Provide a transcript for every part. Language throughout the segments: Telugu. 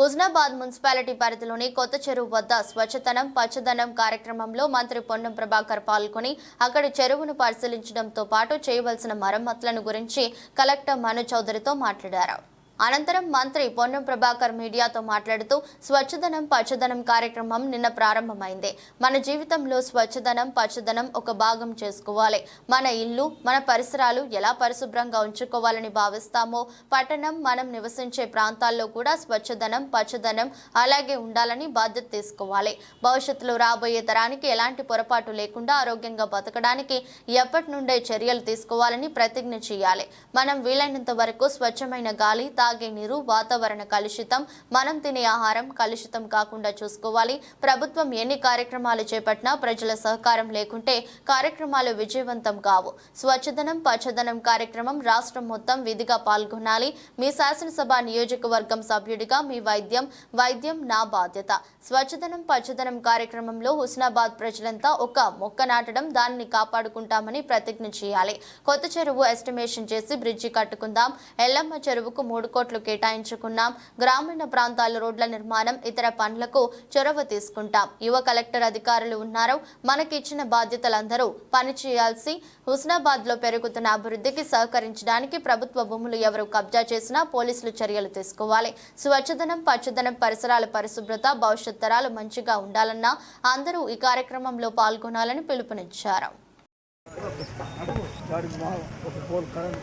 హుజనాబాద్ మున్సిపాలిటీ పరిధిలోని కొత్త చెరువు వద్ద స్వచ్ఛతనం పచ్చదనం కార్యక్రమంలో మంత్రి పొన్నం ప్రభాకర్ పాల్గొని అక్కడి చెరువును పరిశీలించడంతో పాటు చేయవలసిన మరమ్మతులను గురించి కలెక్టర్ మను చౌదరితో మాట్లాడారు. అనంతరం మంత్రి పొన్నం ప్రభాకర్ మీడియాతో మాట్లాడుతూ స్వచ్ఛదనం పచ్చదనం కార్యక్రమం నిన్న ప్రారంభమైంది. మన జీవితంలో స్వచ్ఛదనం పచ్చదనం ఒక భాగం చేసుకోవాలి. మన ఇల్లు మన పరిసరాలు ఎలా పరిశుభ్రంగా ఉంచుకోవాలని భావిస్తామో పట్టణం మనం నివసించే ప్రాంతాల్లో కూడా స్వచ్ఛదనం పచ్చదనం అలాగే ఉండాలని బాధ్యత తీసుకోవాలి. భవిష్యత్తులో రాబోయే తరానికి ఎలాంటి పొరపాటు లేకుండా ఆరోగ్యంగా బతకడానికి ఎప్పటి నుండే చర్యలు తీసుకోవాలని ప్రతిజ్ఞ చేయాలి. మనం వీలైనంత వరకు స్వచ్ఛమైన గాలి తాగే నీరు వాతావరణ కలుషితం మనం తినే ఆహారం కలుషితం కాకుండా చూసుకోవాలి. ప్రభుత్వం ఎన్ని కార్యక్రమాలు చేపట్టినా ప్రజల సహకారం లేకుంటే కార్యక్రమాలు విజయవంతం కావు. స్వచ్ఛదనం పచ్చదనం కార్యక్రమం రాష్ట్రం మొత్తం విధిగా పాల్గొనాలి. మీ శాసనసభ నియోజకవర్గం సభ్యుడిగా మీ వైద్యం వైద్యం నా బాధ్యత. స్వచ్ఛదనం పచ్చదనం కార్యక్రమంలో హుస్నాబాద్ ప్రజలంతా ఒక మొక్క నాటడం దానిని కాపాడుకుంటామని ప్రతిజ్ఞ చేయాలి. కొత్త చెరువు ఎస్టిమేషన్ చేసి బ్రిడ్జి కట్టుకుందాం. ఎల్లమ్మ చెరువుకు మూడు కోట్లు కేటాయించుకున్నాం. గ్రామీణ ప్రాంతాల రోడ్ల నిర్మాణం ఇతర పనులకు చొరవ తీసుకుంటాం. యువ కలెక్టర్ అధికారులు ఉన్నారు. మనకిచ్చిన బాధ్యతలందరూ పనిచేయాల్సి హుస్నాబాద్లో పెరుగుతున్న అభివృద్ధికి సహకరించడానికి ప్రభుత్వ భూములు ఎవరు కబ్జా చేసినా పోలీసులు చర్యలు తీసుకోవాలి. స్వచ్ఛదనం పచ్చదనం పరిసరాల పరిశుభ్రత భవిష్యత్ తరాలు మంచిగా ఉండాలన్నా అందరూ ఈ కార్యక్రమంలో పాల్గొనాలని పిలుపునిచ్చారు. ఒక పోల్ కరెంట్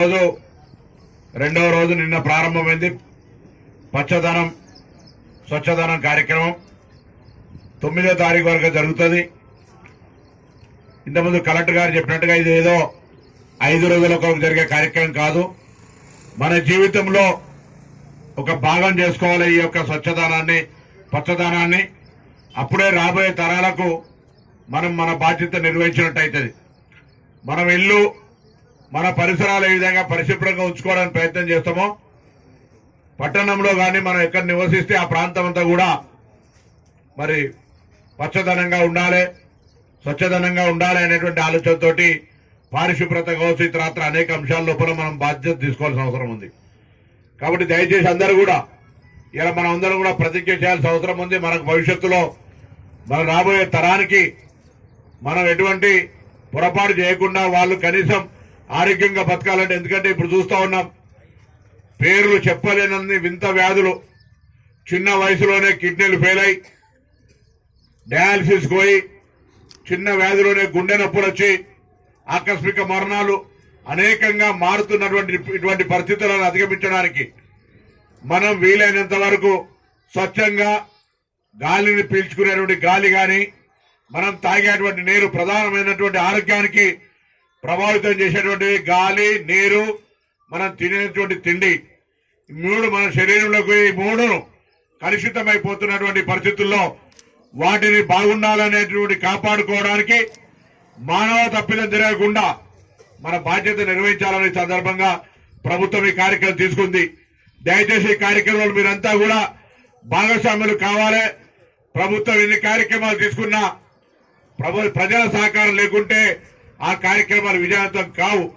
రోజు రెండవ రోజు నిన్న ప్రారంభమైంది. పచ్చదనం స్వచ్ఛదనం కార్యక్రమం. తొమ్మిదో తారీఖు వరకు జరుగుతుంది. ఇంతకుముందు కలెక్టర్ గారు చెప్పినట్టుగా ఇది ఏదో ఐదు రోజుల కొరకు జరిగే కార్యక్రమం కాదు. మన జీవితంలో ఒక భాగం చేసుకోవాలి ఈ యొక్క స్వచ్ఛదనాన్ని. పచ్చదనాన్ని అప్పుడే రాబోయే తరాలకు మనం మన బాధ్యత నిర్వహించినట్టు అవుతుంది మనం ఇల్లు మన పరిసరాలు ఏ విధంగా పరిశుభ్రంగా ఉంచుకోవడానికి ప్రయత్నం చేస్తామో పట్టణంలో కానీ మనం ఎక్కడ నివసిస్తే ఆ ప్రాంతం అంతా కూడా మరి పచ్చదనంగా ఉండాలి స్వచ్ఛదనంగా ఉండాలి అనేటువంటి ఆలోచనతోటి పారిశుభ్రత కావచ్చు ఇతరత్ర అనేక అంశాల లోపల మనం బాధ్యత తీసుకోవాల్సిన అవసరం ఉంది. కాబట్టి దయచేసి అందరూ కూడా ఇలా మనం అందరం కూడా ప్రతిజ్ఞ చేయాల్సిన అవసరం ఉంది. మనకు భవిష్యత్తులో మనం రాబోయే తరానికి మనం ఎటువంటి పొరపాటు చేయకుండా వాళ్ళు కనీసం ఆరోగ్యంగా బతకాలంటే ఎందుకంటే ఇప్పుడు చూస్తూ ఉన్నాం పేర్లు చెప్పలేనన్ని వింత వ్యాధులు. చిన్న వయసులోనే కిడ్నీలు ఫెయిల్ అయి డయాలసిస్ పోయి చిన్న వ్యాధిలోనే గుండె నొప్పులు వచ్చి ఆకస్మిక మరణాలు అనేకంగా మారుతున్నటువంటి ఇటువంటి పరిస్థితులను అధిగమించడానికి మనం వీలైనంత వరకు స్వచ్ఛంగా గాలిని పీల్చుకునేటువంటి గాలి కానీ మనం తాగేటువంటి నీరు ప్రధానమైనటువంటి ఆరోగ్యానికి ప్రభావితం చేసేటువంటి గాలి నీరు మనం తినేటువంటి తిండి మూడు మన శరీరంలోకి ఈ మూడును కలుషితమైపోతున్నటువంటి పరిస్థితుల్లో వాటిని బాగుండాలనేటువంటి కాపాడుకోవడానికి మానవ తప్పిదం జరగకుండా మన బాధ్యత నిర్వహించాలనే సందర్భంగా ప్రభుత్వం ఈ కార్యక్రమం తీసుకుంది. దయచేసి ఈ కార్యక్రమంలో మీరంతా కూడా భాగస్వాములు కావాలి. ప్రభుత్వం ఎన్ని కార్యక్రమాలు తీసుకున్నా ప్రభు ప్రజల సహకారం లేకుంటే ఆ కార్యక్రమాలు విజయవంతం కావు.